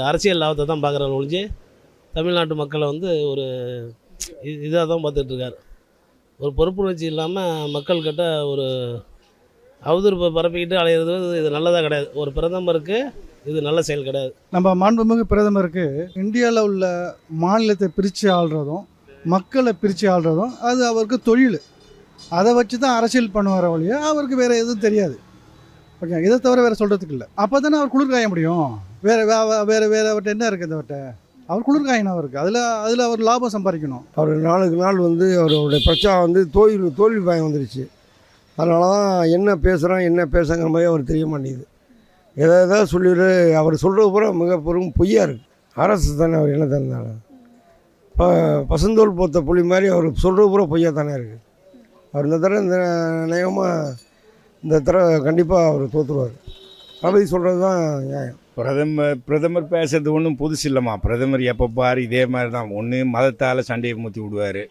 அரசியல் லாபத்தை தான் பார்க்குறாரு ஒழிஞ்சு தமிழ்நாட்டு மக்களை வந்து ஒரு இதாக தான் பார்த்துட்ருக்காரு. ஒரு பொறுப்புணர்ச்சி இல்லாமல் மக்கள்கிட்ட ஒரு அவதூறு ப- பரப்பிக்கிட்டு அலையிறது இது நல்லதாக கிடையாது. ஒரு பிரதமருக்கு இது நல்ல செயல் கிடையாது. நம்ம மாண்புமிகு பிரதமருக்கு இந்தியாவில் உள்ள மாநிலத்தை பிரித்து ஆள்றதும் மக்களை பிரித்து ஆள்றதும் அது அவருக்கு தொழில். அதை வச்சு தான் அரசியல் பண்ணுவார வழியா அவருக்கு வேறு எதுவும் தெரியாது. ஓகே இதை தவிர வேறு சொல்கிறதுக்கு இல்லை. அப்போ தானே அவர் குளிர்காய முடியும்? வேறு வேறு வேறு அவர்கிட்ட என்ன இருக்குது அவர்கிட்ட அவர் குளிர் அவருக்கு. அதில் அதில் அவர் லாபம் சம்பாதிக்கணும். அவர் நாளுக்கு நாள் வந்து அவருடைய பிரச்சனை வந்து தோல்வி தோல்வி பயம் வந்துருச்சு. அதனால தான் என்ன பேசுகிறோம் என்ன பேசுங்கிற மாதிரி அவர் தெரிய மாட்டேங்குது. எதை எதாவது சொல்லிடு அவர் சொல்கிறது பூரா மிக பெரும் பொய்யா இருக்குது அரசு தானே அவர் என்ன தந்தாலும். இப்போ பசுந்தோல் போத்த புலி மாதிரி அவர் சொல்கிறது பூரா பொய்யா தானே இருக்குது அவர் இந்த தடவை இந்த நயமாக இந்த தடவை கண்டிப்பாக அவர் தோற்றுருவார் தளபதி சொல்கிறது தான் நியாயம். பிரதமர் பிரதமர் பேசுறது ஒன்றும் புதுசு இல்லைம்மா. பிரதமர் எப்போ பார் இதே மாதிரி தான் ஒன்று மதத்தால் சண்டையை மூத்தி விடுவார்.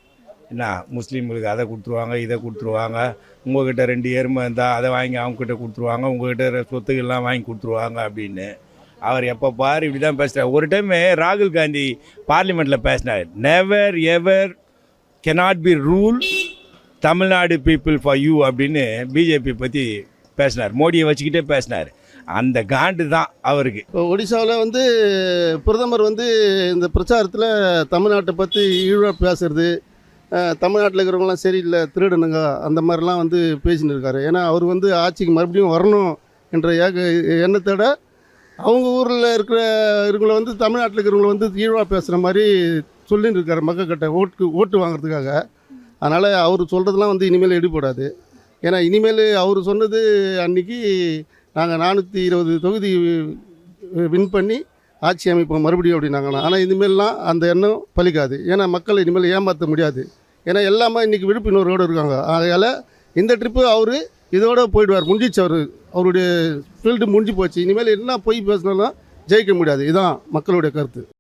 என்ன முஸ்லீம்களுக்கு அதை கொடுத்துருவாங்க இதை கொடுத்துருவாங்க. உங்ககிட்ட ரெண்டு எருமை இருந்தால் அதை வாங்கி அவங்கக்கிட்ட கொடுத்துருவாங்க. உங்ககிட்ட சொத்துக்கள்லாம் வாங்கி கொடுத்துருவாங்க அப்படின்னு. அவர் எப்போ பார் இப்படி தான் பேசுகிறார் ஒரு டைம் ராகுல் காந்தி பார்லிமெண்ட்டில் பேசினார். Never ever cannot be rule Tamil Nadu people for you அப்படின்னு பிஜேபி பற்றி பேசினார். மோடியை வச்சுக்கிட்டே பேசினார். அந்த காண்டு தான் அவருக்கு. இப்போ ஒடிசாவில் வந்து பிரதமர் வந்து இந்த பிரச்சாரத்தில் தமிழ்நாட்டை பற்றி ஈழ பேசுறது தமிழ்நாட்டில் இருக்கிறவங்களாம் சரியில்லை திருடனுங்க அந்த மாதிரிலாம் வந்து பேசின்னு இருக்காரு. ஏன்னா அவர் வந்து ஆட்சிக்கு மறுபடியும் வரணும் என்ற ஏக எண்ணத்தோட அவங்க ஊரில் இருக்கிற இவங்களை வந்து தமிழ்நாட்டில் இருக்கிறவங்கள வந்து ஈழா பேசுகிற மாதிரி சொல்லின்னு இருக்காரு மக்கள்கிட்ட ஓட்டு ஓட்டு வாங்குறதுக்காக. அதனால் அவர் சொல்கிறதுலாம் வந்து இனிமேல் எடுபடாது. ஏன்னா இனிமேல் அவர் சொன்னது அன்னைக்கு நாங்கள் நானூற்றி இருபது தொகுதி வின் பண்ணி ஆட்சி அமைப்போம் மறுபடியும் அப்படின்னாங்கண்ணா ஆனால் இனிமேல்லாம் அந்த எண்ணம் பலிக்காது. ஏன்னா மக்களை இனிமேல் ஏமாற்ற முடியாது. ஏன்னா எல்லாமே இன்றைக்கி விழிப்புணர்வோடு இருக்காங்க. ஆகையால் இந்த ட்ரிப்பு அவர் இதோட போயிடுவார். முடிஞ்சிச்சு அவர். அவருடைய ஃபீல்டு முடிஞ்சு போச்சு. இனிமேல் என்ன பொய் பேசினாலும் ஜெயிக்க முடியாது. இதுதான் மக்களுடைய கருத்து.